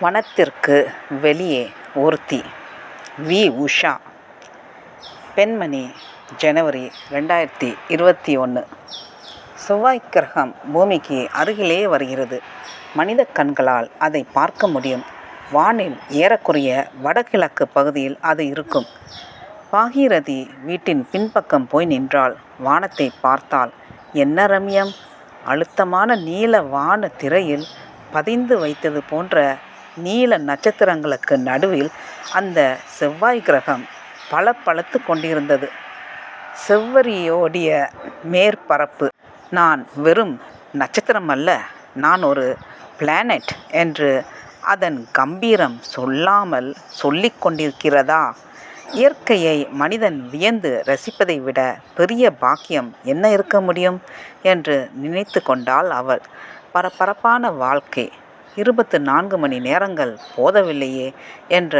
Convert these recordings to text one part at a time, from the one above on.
வனத்திற்கு வெளியே ஒருத்தி. வி. உஷா. பெண்மணி ஜனவரி ரெண்டாயிரத்தி இருபத்தி ஒன்று செவ்வாய் கிரகம் பூமிக்கு அருகிலே வருகிறது. மனித கண்களால் அதை பார்க்க முடியும். வானில் ஏறக்குறைய வடகிழக்கு பகுதியில் அது இருக்கும். பாகீரதி வீட்டின் பின்பக்கம் போய் நின்றால் வானத்தை பார்த்தால் என்ன ரம்யம்? அழுத்தமான நீல வான திரையில் பதிந்து வைத்தது போன்ற நீல நட்சத்திரங்களுக்கு நடுவில் அந்த செவ்வாய் கிரகம் பளபளத்து கொண்டிருந்தது. செவ்வரியோடிய மேற்பரப்பு. நான் வெறும் நட்சத்திரம் அல்ல நான் ஒரு பிளானட் என்று அதன் கம்பீரம் சொல்லாமல் சொல்லிக் கொண்டிருக்கிறதா? இயற்கையை மனிதன் வியந்து ரசிப்பதை விட பெரிய பாக்கியம் என்ன இருக்க முடியும்? என்று நினைத்து கொண்டாள் அவள். பரபரப்பான வாழ்க்கை. இருபத்து நான்கு மணி நேரங்கள் போதவில்லையே என்ற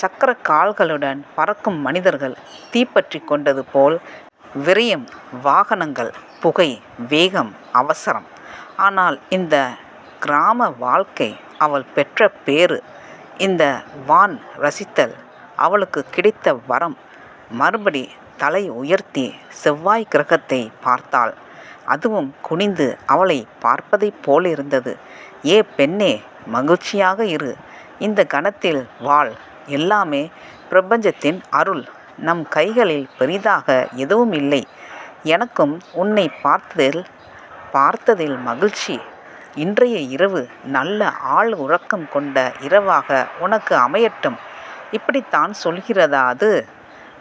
சக்கர கால்களுடன் பறக்கும் மனிதர்கள் தீப்பற்றி கொண்டது போல் விரையும் வாகனங்கள் புகை வேகம் அவசரம். ஆனால் இந்த கிராம வாழ்க்கை அவள் பெற்ற பேறு இந்த வான் ரசித்தல் அவளுக்கு கிடைத்த வரம் மறுபடி தலை உயர்த்தி செவ்வாய் கிரகத்தை பார்த்தாள். அதுவும் குனிந்து அவளை பார்ப்பதைப் போலிருந்தது. ஏ பெண்ணே மகிழ்ச்சியாக இரு. இந்த கணத்தில் வாழ். எல்லாமே பிரபஞ்சத்தின் அருள். நம் கைகளில் பெரிதாக எதுவும் இல்லை. எனக்கும் உன்னை பார்த்ததில் பார்த்ததில் மகிழ்ச்சி. இன்றைய இரவு நல்ல ஆள் உறக்கம் கொண்ட இரவாக உனக்கு அமையட்டும். இப்படித்தான் சொல்கிறதா அது?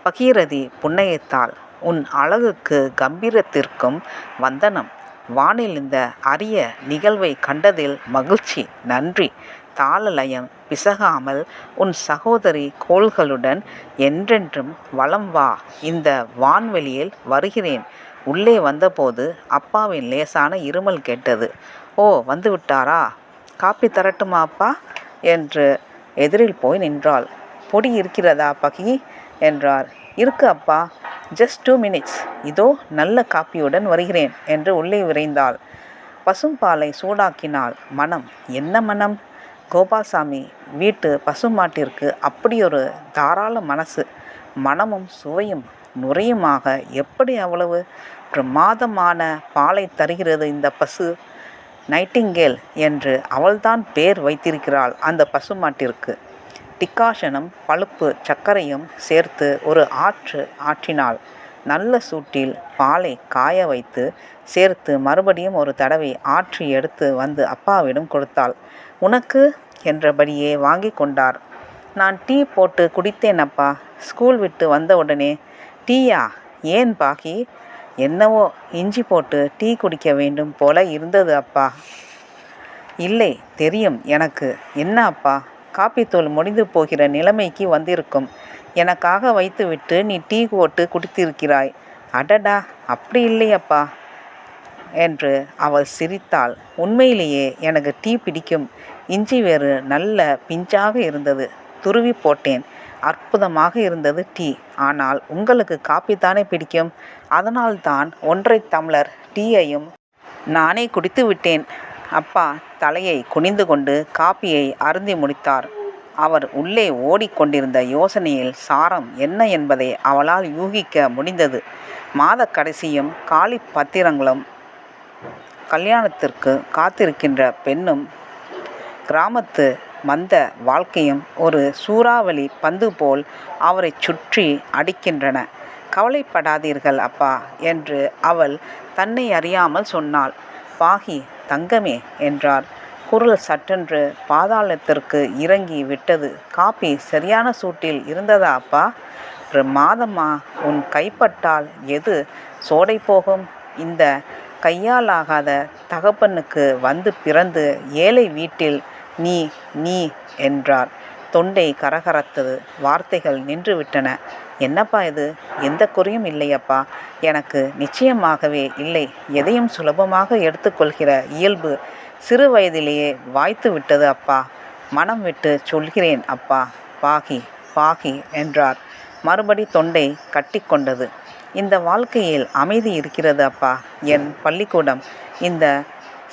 பகீரதி புன்னகைத்தாள். உன் அழகுக்கு கம்பீரத்திற்கும் வந்தனம். வானில் இந்த அரிய நிகழ்வை கண்டதில் மகிழ்ச்சி. நன்றி. தாளலயம் பிசகாமல் உன் சகோதரி கோள்களுடன் என்றென்றும் வளம் வா. இந்த வான்வெளியில் வருகிறேன். உள்ளே வந்தபோது அப்பாவின் லேசான இருமல் கேட்டது. ஓ வந்து விட்டாரா காப்பி தரட்டுமா அப்பா? என்று எதிரில் போய் நின்றாள். பொடி இருக்கிறதா பகி? என்றார். இருக்கு அப்பா. ஜஸ்ட் டூ மினிட்ஸ் இதோ நல்ல காப்பியுடன் வருகிறேன் என்று உள்ளே விரைந்தாள். பசும்பாலை சூடாக்கினாள். மனம். என்ன மனம்? கோபால்சாமி வீட்டு பசுமாட்டிற்கு அப்படியொரு தாராள மனசு. மனமும் சுவையும் நுரையுமாக. எப்படி அவ்வளவு பிரமாதமான பாலை தருகிறது இந்த பசு? நைட்டிங்கேல் என்று அவள்தான் பேர் வைத்திருக்கிறாள் அந்த பசுமாட்டிற்கு. டிக்காஷனும் பழுப்பு சர்க்கரையும் சேர்த்து ஒரு ஆற்று ஆற்றினால் நல்ல சூட்டில் பாலை காய வைத்து சேர்த்து மறுபடியும் ஒரு தடவை ஆற்றி எடுத்து வந்து அப்பாவிடம் கொடுத்தாள். உனக்கு? என்றபடியே வாங்கி கொண்டார். நான் டீ போட்டு குடித்தேன் அப்பா. ஸ்கூல் விட்டு வந்த உடனே டீயா? ஏன் பாகி? என்னவோ இஞ்சி போட்டு டீ குடிக்க வேண்டும் போல இருந்தது அப்பா. இல்லை தெரியும் எனக்கு. என்ன அப்பா? காப்பித்தூள் முடிந்து போகிற நிலைமைக்கு வந்திருக்கும். எனக்காக வைத்துவிட்டு நீ டீ போட்டு குடித்திருக்கிறாய். அடடா அப்படி இல்லையப்பா என்று அவள் சிரித்தாள். உண்மையிலேயே எனக்கு டீ பிடிக்கும். இஞ்சி வேறு நல்ல பிஞ்சாக இருந்தது. துருவி போட்டேன். அற்புதமாக இருந்தது டீ. ஆனால் உங்களுக்கு காப்பி தானே பிடிக்கும்? அதனால்தான் ஒன்றை டம்ளர் டீயையும் நானே குடித்து விட்டேன் அப்பா தலையை குனிந்து கொண்டு காப்பியை அருந்தி முடித்தார். அவர் உள்ளே ஓடிக்கொண்டிருந்த யோசனையில் சாரம் என்ன என்பதை அவளால் யூகிக்க முடிந்தது. மாத கடைசியும் காலி பத்திரங்களும் கல்யாணத்திற்கு காத்திருக்கின்ற பெண்ணும் கிராமத்து மந்த வாழ்க்கையும் ஒரு சூறாவளி பந்து போல் அவரை சுற்றி அடிக்கின்றன. கவலைப்படாதீர்கள் அப்பா என்று அவள் தன்னை அறியாமல் சொன்னாள். பாகி தங்கமே என்றார். குரல் சட்டென்று பாதாளத்திற்கு இறங்கி விட்டது. காப்பி சரியான சூட்டில் இருந்ததா அப்பா? மாதம்மா உன் கைப்பட்டால் எது? சோடை போகும். இந்த கையாலாகாத தகப்பனுக்கு வந்து பிறந்து ஏழை வீட்டில் நீ நீ என்றார். தொண்டை கரகரத்தது. வார்த்தைகள் நின்றுவிட்டன. என்னப்பா இது? எந்த குறையும் இல்லையப்பா. எனக்கு நிச்சயமாகவே இல்லை. எதையும் சுலபமாக எடுத்துக்கொள்கிற இயல்பு சிறு வயதிலேயே வாய்த்து விட்டது அப்பா. மனம் விட்டு சொல்கிறேன் அப்பா. பாகி பாகி என்றார். மறுபடி தொண்டை கட்டிக்கொண்டது. இந்த வாழ்க்கையில் அமைதி இருக்கிறது அப்பா. என் பள்ளிக்கூடம் இந்த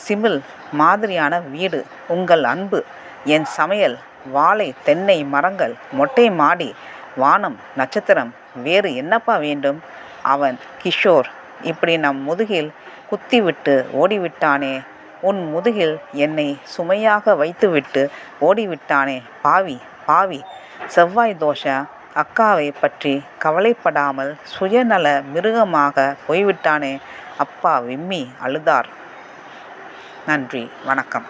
சிமில் மாதிரியான வீடு உங்கள் அன்பு என் சமையல் வாழை தென்னை மரங்கள் மொட்டை மாடி வானம் நட்சத்திரம் வேறு என்னப்பா வேண்டும்? அவன் கிஷோர் இப்படி நம் முதுகில் குத்திவிட்டு ஓடிவிட்டானே? உன் முதுகில் என்னை சுமையாக வைத்துவிட்டு ஓடிவிட்டானே? பாவி பாவி செவ்வாய் தோஷ அக்காவை பற்றி கவலைப்படாமல் சுயநல மிருகமாக போய்விட்டானே? அப்பா விம்மி அழுதார். நன்றி வணக்கம்.